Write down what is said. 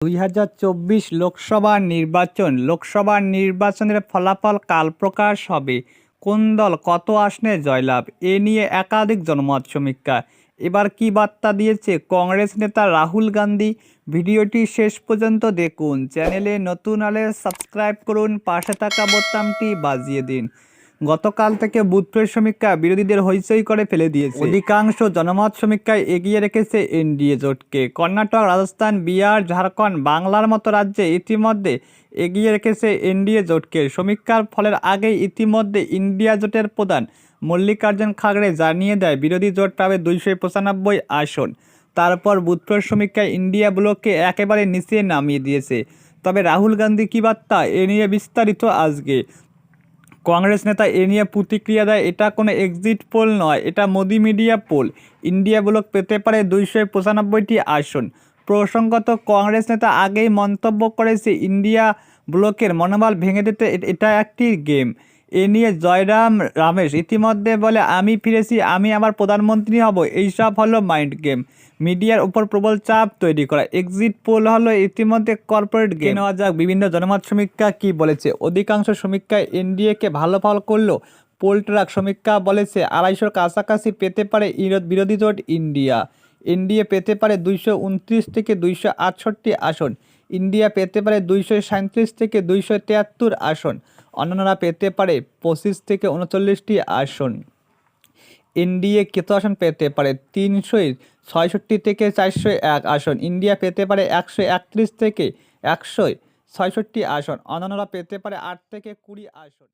দুই হাজার চব্বিশ লোকসভা নির্বাচন, লোকসভা নির্বাচনের ফলাফল কাল প্রকাশ হবে। কোন দল কত আসনে জয়লাভ? এ নিয়ে একাধিক জনমত সমীক্ষা। এবার কী বার্তা দিয়েছে কংগ্রেস নেতা রাহুল গান্ধী? ভিডিওটি শেষ পর্যন্ত দেখুন। চ্যানেলে নতুন আলে সাবস্ক্রাইব করুন, পাশে থাকা বোতামটি বাজিয়ে দিন। গতকাল থেকে বুথের সমীক্ষা বিরোধীদের হইচই করে ফেলে দিয়েছে। অধিকাংশ জনমত সমীক্ষায় এগিয়ে রেখেছে এনডিএ জোটকে। কর্ণাটক, রাজস্থান, বিহার, ঝাড়খণ্ড, বাংলার মতো রাজ্যে ইতিমধ্যে এগিয়ে রেখেছে এনডিএ জোটকে। সমীক্ষার ফলের আগেই ইতিমধ্যে ইন্ডিয়া জোটের প্রধান মল্লিকার্জুন খাগড়ে জানিয়ে দেয়, বিরোধী জোট পাবে দুইশো পঁচানব্বই আসন। তারপর বুথের সমীক্ষায় ইন্ডিয়া ব্লককে একেবারে নিচে নামিয়ে দিয়েছে। তবে রাহুল গান্ধী কী বার্তা? এ নিয়ে বিস্তারিত আজকে। কংগ্রেস নেতা এ নিয়ে প্রতিক্রিয়া দেয়, এটা কোনো এক্সিট পোল নয়, এটা Modi media poll India bloc পেতে পারে দুইশো পঁচানব্বইটি আসন। প্রসঙ্গত, কংগ্রেস নেতা আগেই মন্তব্য করেছে ইন্ডিয়া ব্লকের মনোবল ভেঙে দিতে, এটা একটি গেম এ নিয়ে জয়রাম রামেশ ইতিমধ্যে বলে, আমি ফিরেছি, আমি আবার প্রধানমন্ত্রী হব। এইসব হলো মাইন্ড গেম মিডিয়ার উপর প্রবল চাপ তৈরি করা। এক্সিট পোল হলো ইতিমধ্যে কর্পোরেট গেম নেওয়া যাক, বিভিন্ন জনমত সমীক্ষা কি বলেছে? অধিকাংশ সমীক্ষায় এনডিএকে ভালো ফল করল। পোলট্রাক সমীক্ষা বলেছে, আড়াইশোর কাছাকাছি পেতে পারে বিরোধী জোট ইন্ডিয়া এনডিএ পেতে পারে দুইশো উনত্রিশ থেকে দুইশো আটষট্টি আসন। ইন্ডিয়া পেতে পারে দুইশো সাঁত্রিশ থেকে দুইশো তিয়াত্তর আসন। অন্যান্যরা পেতে পারে পঁচিশ থেকে উনচল্লিশটি আসন। এনডিএ কত আসন পেতে পারে? তিনশো ছয়ষট্টি থেকে চারশো এক আসন। ইন্ডিয়া পেতে পারে একশো একত্রিশ থেকে একশো ছয়ষট্টি আসন। অন্যান্যরা পেতে পারে আট থেকে কুড়ি আসন।